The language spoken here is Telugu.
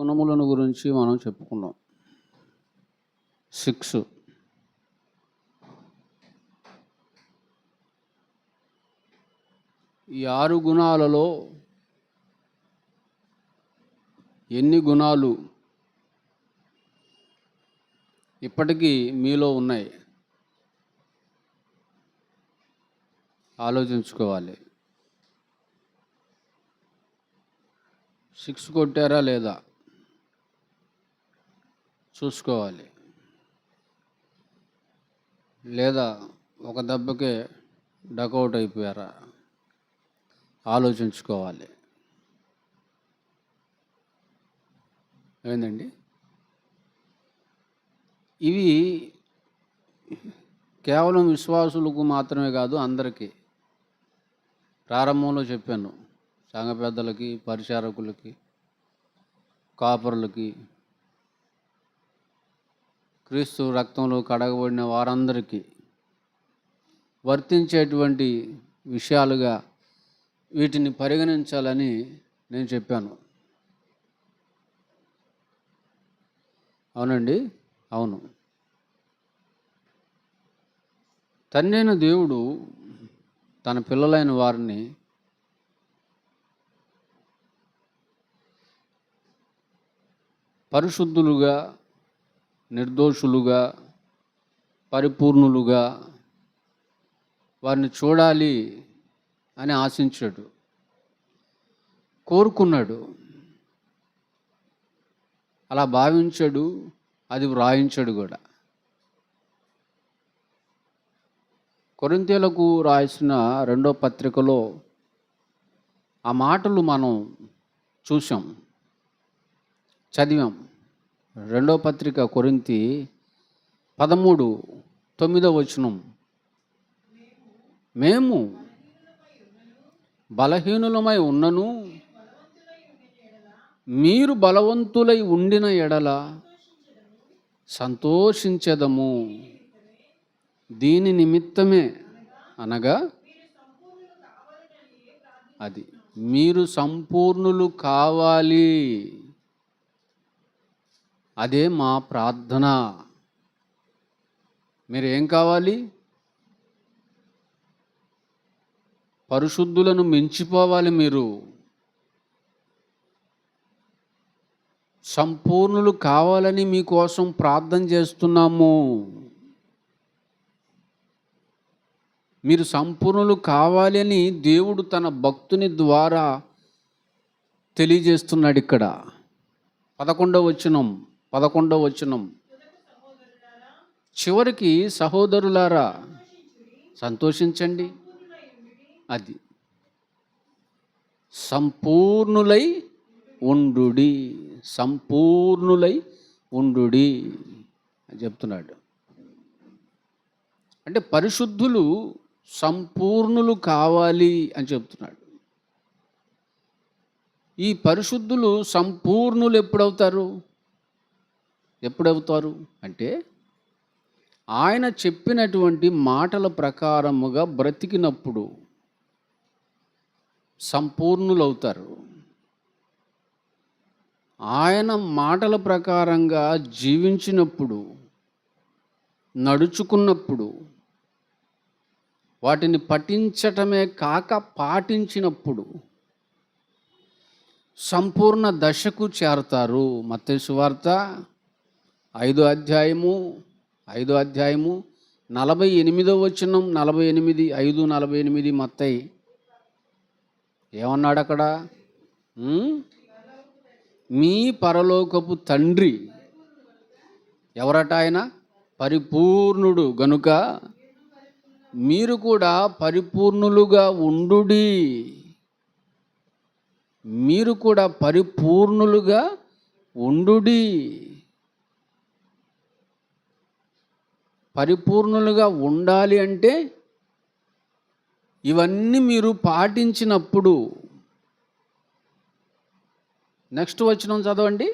గుణములను గురించి మనం చెప్పుకున్నాం. సిక్స్. ఈ ఆరు గుణాలలో ఎన్ని గుణాలు ఇప్పటికీ మీలో ఉన్నాయి? ఆలోచించుకోవాలి. సిక్స్ కొట్టారా లేదా? చూసుకోవాలి. లేదా ఒక దెబ్బకే డకౌట్ అయిపోయారా? ఆలోచించుకోవాలి. ఏందండి? ఇవి కేవలం విశ్వాసులకు మాత్రమే కాదు అందరికీ. ప్రారంభంలో చెప్పాను. సంఘ పెద్దలకి పరిచారకులకి కాపరులకి క్రీస్తు రక్తంలో కడగబడిన వారందరికీ వర్తించేటువంటి విషయాలుగా వీటిని పరిగణించాలని నేను చెప్పాను. అవునండి? అవును. తన్నైన దేవుడు తన పిల్లలైన వారిని పరిశుద్ధులుగా నిర్దోషులుగా పరిపూర్ణులుగా వారిని చూడాలి అని ఆశించాడు. కోరుకున్నాడు. అలా భావించాడు అది వ్రాయించాడు కూడా. కొరింతీలకు రాసిన రెండో పత్రికలో ఆ మాటలు మనం చూసాం చదివాం. రెండో పత్రిక కొరింతి పదమూడు తొమ్మిదో వచనం. మేము బలహీనులమై ఉన్నను మీరు బలవంతులై ఉండిన ఎడల సంతోషించదము. దీని నిమిత్తమే అనగా అది మీరు సంపూర్ణులు కావాలి. అదే మా ప్రార్థన. మీరు ఏం కావాలి? పరిశుద్ధులను మించిపోవాలి మీరు. సంపూర్ణులు కావాలని మీకోసం ప్రార్థన చేస్తున్నాము. మీరు సంపూర్ణులు కావాలి అని దేవుడు తన భక్తుని ద్వారా తెలియజేస్తున్నాడు ఇక్కడ. పదకొండవ వచనం. పదకొండవ వచనం. చివరికి సహోదరులారా సంతోషించండి. అది. సంపూర్ణులై ఉండుడి. సంపూర్ణులై ఉండుడి అని చెప్తున్నాడు. అంటే పరిశుద్ధులు సంపూర్ణులు కావాలి అని చెప్తున్నాడు. ఈ పరిశుద్ధులు సంపూర్ణులు ఎప్పుడవుతారు? ఎప్పుడవుతారు? అంటే ఆయన చెప్పినటువంటి మాటల ప్రకారముగా బ్రతికినప్పుడు సంపూర్ణులవుతారు. ఆయన మాటల ప్రకారంగా జీవించినప్పుడు నడుచుకున్నప్పుడు వాటిని పఠించటమే కాక పాటించినప్పుడు సంపూర్ణ దశకు చేరతారు. మత్తయి వార్త ఐదో అధ్యాయము ఐదో అధ్యాయము నలభై ఎనిమిదో వచనం నలభై ఎనిమిది ఐదు నలభై ఎనిమిది మత్తయి. ఏమన్నాడు అక్కడ? మీ పరలోకపు తండ్రి ఎవరట ఆయన? పరిపూర్ణుడు. గనుక మీరు కూడా పరిపూర్ణులుగా ఉండుడి. మీరు కూడా పరిపూర్ణులుగా ఉండుడి. పరిపూర్ణులుగా ఉండాలి అంటే ఇవన్నీ మీరు పాటించినప్పుడు. నెక్స్ట్ వచ్చిన చదవండి.